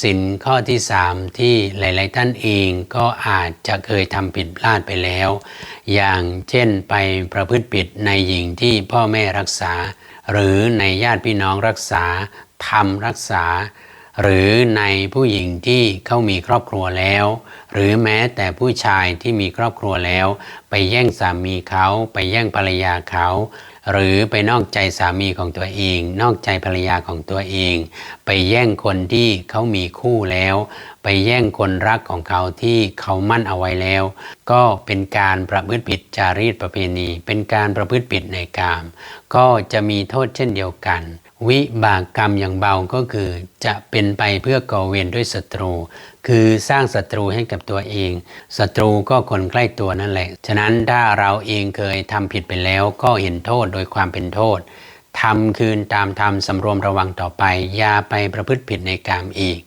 สินข้อที่สามที่หลาย ๆ ท่านเองก็อาจจะเคยทำผิดพลาดไปแล้ว อย่างเช่นไปประพฤติผิดในหญิงที่พ่อแม่รักษา หรือในญาติพี่น้องรักษาทำรักษา หรือในผู้หญิงที่เขามีครอบครัวแล้ว หรือแม้แต่ผู้ชายที่มีครอบครัวแล้ว ไปแย่งสามีเขา ไปแย่งภรรยาเขา หรือไปนอกใจสามีของตัวเอง นอกใจภรรยาของตัวเอง ไปแย่งคนที่เขามีคู่แล้ว ไปแย่งคนรักของเขาที่เขามั่นเอาไว้แล้ว ก็เป็นการประพฤติผิดจารีตประเพณี เป็นการประพฤติผิดในกาม ก็จะมีโทษเช่นเดียวกัน วิบากกรรมอย่างเบาก็คือ จะเป็นไปเพื่อก่อเวรด้วยศัตรู คือสร้างศัตรูให้กับตัวเองศัตรูก็คนใกล้ตัวนั่นแหละ ฉะนั้นถ้าเราเองเคยทำผิดไปแล้วก็เห็นโทษโดยความเป็นโทษทำคืนตามธรรมสำรวมระวังต่อไปอย่าไปประพฤติผิดในกามอีก